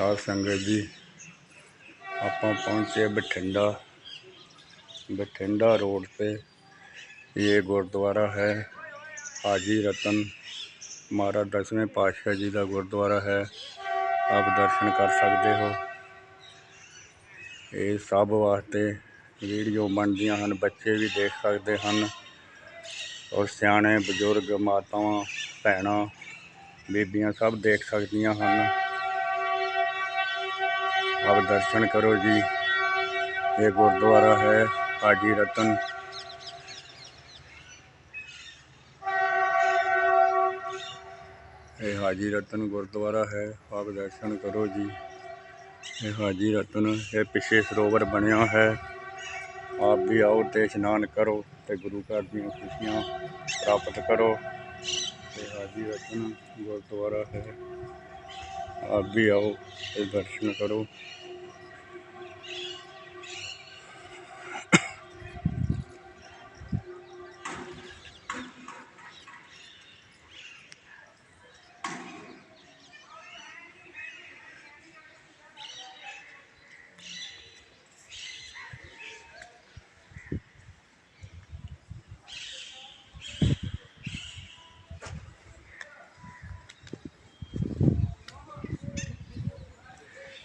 ਸਾਧ ਸੰਗਤ ਜੀ, ਆਪਾਂ ਪਹੁੰਚੇ ਬਠਿੰਡਾ। ਬਠਿੰਡਾ ਰੋਡ ਤੇ ਇਹ ਗੁਰਦੁਆਰਾ ਹੈ, ਹਾਜੀ ਰਤਨ ਮਹਾਰਾਜ ਦਸਵੇਂ ਪਾਤਸ਼ਾਹ ਜੀ ਦਾ ਗੁਰਦੁਆਰਾ ਹੈ। ਆਪ ਦਰਸ਼ਨ ਕਰ ਸਕਦੇ ਹੋ। ਇਹ ਸਭ ਵਾਸਤੇ ਵੀਡੀਓ ਬਣਦੀਆਂ ਹਨ, ਬੱਚੇ ਵੀ ਦੇਖ ਸਕਦੇ ਹਨ। ਔਰ ਸਿਆਣੇ, ਬਜ਼ੁਰਗ, ਮਾਤਾਵਾਂ, ਭੈਣਾਂ, ਬੀਬੀਆਂ ਸਭ ਦੇਖ ਸਕਦੀਆਂ ਹਨ। ਆਪ ਦਰਸ਼ਨ ਕਰੋ ਜੀ। ਇਹ ਗੁਰਦੁਆਰਾ ਹੈ ਹਾਜੀ ਰਤਨ। ਇਹ ਹਾਜੀ ਰਤਨ ਗੁਰਦੁਆਰਾ ਹੈ, ਆਪ ਦਰਸ਼ਨ ਕਰੋ ਜੀ। ਇਹ ਹਾਜੀ ਰਤਨ, ਇਹ ਪਿੱਛੇ ਸਰੋਵਰ ਬਣਿਆ ਹੈ। ਆਪ ਵੀ ਆਓ ਤੇ ਇਸ਼ਨਾਨ ਕਰੋ ਤੇ ਗੁਰੂ ਘਰ ਦੀਆਂ ਖੁਸ਼ੀਆਂ ਪ੍ਰਾਪਤ ਕਰੋ। ਤੇ ਹਾਜੀ ਰਤਨ ਗੁਰਦੁਆਰਾ ਹੈ। ਆਪ ਵੀ ਆਓ ਤੇ ਦਰਸ਼ਨ ਕਰੋ।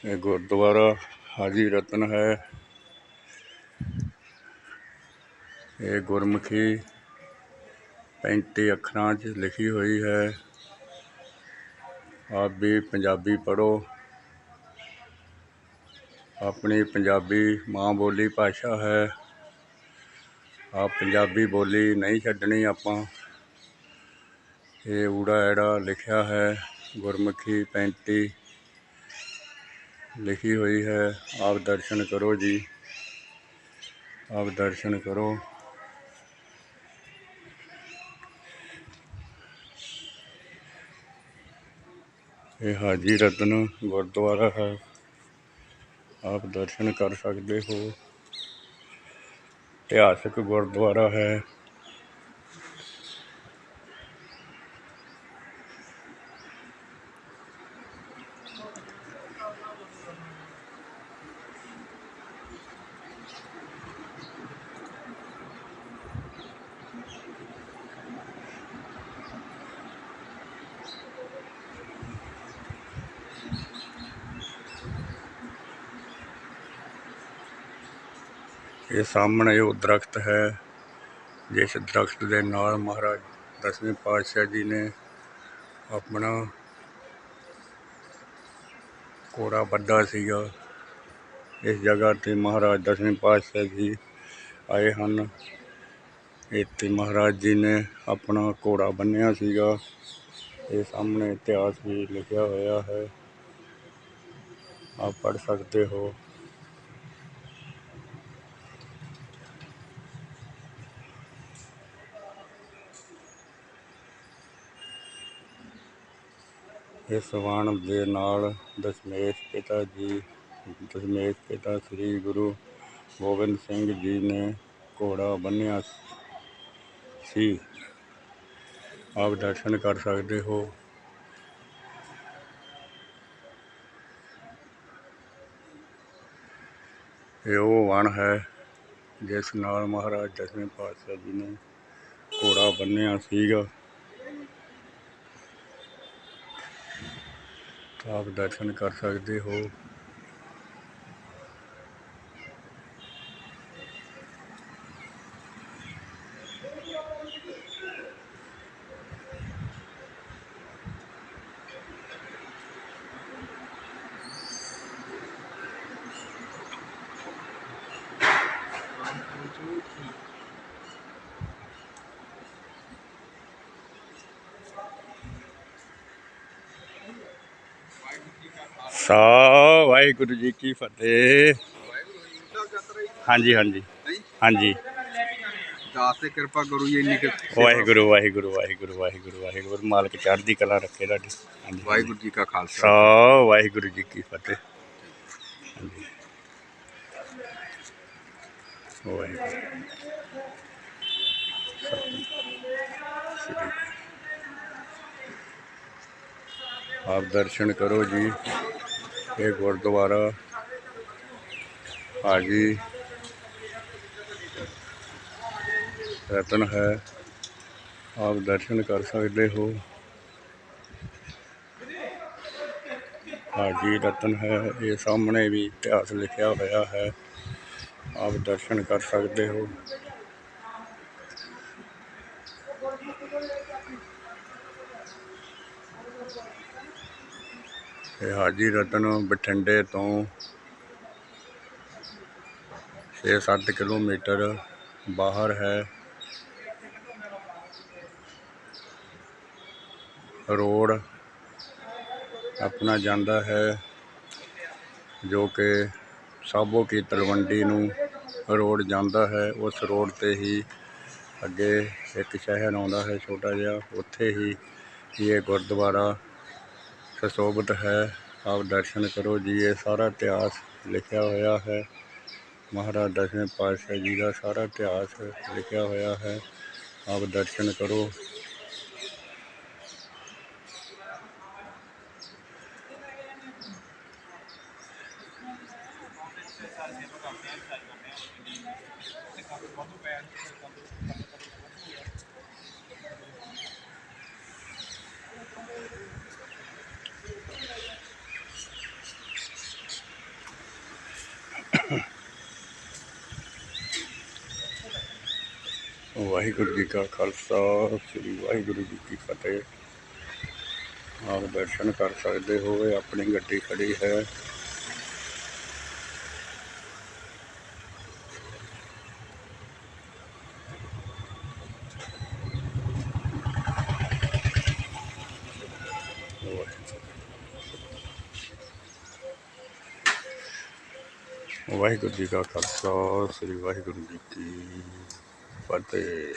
ਇਹ ਗੁਰਦੁਆਰਾ ਹਾਜੀ ਰਤਨ ਹੈ। ਇਹ ਗੁਰਮੁਖੀ 35 ਅੱਖਰਾਂ 'ਚ ਲਿਖੀ ਹੋਈ ਹੈ। ਆਪ ਵੀ ਪੰਜਾਬੀ ਪੜ੍ਹੋ। ਆਪਣੀ ਪੰਜਾਬੀ ਮਾਂ ਬੋਲੀ ਭਾਸ਼ਾ ਹੈ। ਆਪ ਪੰਜਾਬੀ ਬੋਲੀ ਨਹੀਂ ਛੱਡਣੀ ਆਪਾਂ। ਇਹ ਊੜਾ ਐੜਾ ਲਿਖਿਆ ਹੈ। ਗੁਰਮੁਖੀ 35 ਲਿਖੀ ਹੋਈ ਹੈ, ਆਪ ਦਰਸ਼ਨ ਕਰੋ ਜੀ। ਆਪ ਦਰਸ਼ਨ ਕਰੋ। ਇਹ ਹਾਜੀ ਰਤਨ ਗੁਰਦੁਆਰਾ ਹੈ। ਆਪ ਦਰਸ਼ਨ ਕਰ ਸਕਦੇ ਹੋ। ਇਤਿਹਾਸਕ ਗੁਰਦੁਆਰਾ ਹੈ। ਇਹ ਸਾਹਮਣੇ ਉਹ ਦਰਖਤ ਹੈ, ਜਿਸ ਦਰਖਤ ਦੇ ਨਾਲ ਮਹਾਰਾਜ ਦਸਵੇਂ ਪਾਤਸ਼ਾਹ ਜੀ ਨੇ ਆਪਣਾ ਕੋੜਾ ਵੱਡਾ ਸੀਗਾ। ਇਸ ਜਗ੍ਹਾ ਤੇ ਮਹਾਰਾਜ ਦਸਵੇਂ ਪਾਤਸ਼ਾਹ ਜੀ ਆਏ ਹਨ। ਇੱਥੇ ਮਹਾਰਾਜ ਜੀ ਨੇ ਆਪਣਾ ਘੋੜਾ ਬੰਨਿਆ ਸੀਗਾ। ਇਹ ਸਾਹਮਣੇ ਇਤਿਹਾਸ ਵੀ ਲਿਖਿਆ ਹੋਇਆ ਹੈ। ਆਪ ਪੜ੍ਹ ਸਕਦੇ ਹੋ। ਇਸ ਵਾਣ ਦੇ ਨਾਲ ਦਸ਼ਮੇਸ਼ ਪਿਤਾ ਜੀ, ਦਸ਼ਮੇਸ਼ ਪਿਤਾ ਸ੍ਰੀ ਗੁਰੂ ਗੋਬਿੰਦ ਸਿੰਘ ਜੀ ਨੇ ਘੋੜਾ ਬੰਨਿਆ ਸੀ। ਆਪ ਦਰਸ਼ਨ ਕਰ ਸਕਦੇ ਹੋ। ਇਹ ਉਹ ਵਣ ਹੈ ਜਿਸ ਨਾਲ ਮਹਾਰਾਜ ਦਸਵੇਂ ਪਾਤਸ਼ਾਹ ਜੀ ਨੇ ਘੋੜਾ ਬੰਨਿਆ ਸੀਗਾ। ਆਪ ਦਰਸ਼ਨ ਕਰ ਸਕਦੇ ਹੋ। ਸਾ ਵਾਹਿਗੁਰੂ ਜੀ ਕੀ ਫਤਿਹ। ਹਾਂਜੀ ਹਾਂਜੀ। ਹਾਂਜੀ। ਦਾਸ ਤੇ ਕਿਰਪਾ ਕਰੋ ਜੀ ਇੰਨੀ ਵਾਹਿਗੁਰੂ ਵਾਹਿਗੁਰੂ ਵਾਹਿਗੁਰੂ ਵਾਹਿਗੁਰੂ ਵਾਹਿਗੁਰੂ। ਮਾਲਕ ਚੜ੍ਹਦੀ ਕਲਾ ਰੱਖੇ ਤੁਹਾਡੀ। ਹਾਂਜੀ। ਵਾਹਿਗੁਰੂ ਜੀ ਕਾ ਖਾਲਸਾ। ਸਾ ਵਾਹਿਗੁਰੂ ਜੀ ਕੀ ਫਤਿਹ। ਹਾਂਜੀ। ਵਾਹਿਗੁਰੂ। ਆਪ ਦਰਸ਼ਨ ਕਰੋ ਜੀ। ਇਹ ਗੁਰਦੁਆਰਾ। ਹਾਜੀ। ਰਤਨ ਹੈ। ਆਪ ਦਰਸ਼ਨ ਕਰ ਸਕਦੇ ਹੋ। ਹਾਜੀ, ਰਤਨ ਹੈ। ਇਹ ਸਾਹਮਣੇ ਵੀ ਇਤਿਹਾਸ ਲਿਖਿਆ ਹੋਇਆ ਹੈ। ਆਪ ਦਰਸ਼ਨ ਕਰ ਸਕਦੇ ਹੋ। ਹਾਜੀ ਰਤਨ ਬਠਿੰਡੇ ਤੋਂ 6-7 ਕਿਲੋਮੀਟਰ ਬਾਹਰ ਹੈ। ਰੋਡ ਆਪਣਾ ਜਾਂਦਾ ਹੈ ਜੋ ਕਿ ਸਾਬੋ ਕੀ ਤਲਵੰਡੀ ਨੂੰ ਰੋਡ ਜਾਂਦਾ ਹੈ। ਉਸ ਰੋਡ ਤੇ ਹੀ ਅੱਗੇ ਇੱਕ ਸ਼ਹਿਰ ਆਉਂਦਾ ਹੈ ਛੋਟਾ ਜਿਹਾ। ਉੱਥੇ ਹੀ ਇਹ ਗੁਰਦੁਆਰਾ ਸੋਭਤ ਹੈ, ਆਪ ਦਰਸ਼ਨ ਕਰੋ ਜੀ, ਇਹ ਸਾਰਾ ਇਤਿਹਾਸ ਲਿਖਿਆ ਹੋਇਆ ਹੈ। ਮਹਾਰਾਜ ਦਸਵੇਂ ਪਾਤਸ਼ਾਹ ਜੀ ਦਾ ਸਾਰਾ ਇਤਿਹਾਸ ਲਿਖਿਆ ਹੋਇਆ ਹੈ। ਆਪ ਦਰਸ਼ਨ ਕਰੋ। ਵਾਹਿਗੁਰੂ ਜੀ ਕਾ ਖਾਲਸਾ, ਸ੍ਰੀ ਵਾਹਿਗੁਰੂ ਜੀ ਕੀ ਫਤਿਹ। ਆਪ ਦਰਸ਼ਨ ਕਰ ਸਕਦੇ ਹੋ ਆਪਣੀ ਗੱਡੀ ਖੜੀ ਹੈ। ਵਾਹਿਗੁਰੂ ਜੀ ਕਾ ਖਾਲਸਾ, ਸ੍ਰੀ ਵਾਹਿਗੁਰੂ ਜੀ ਕੀ parte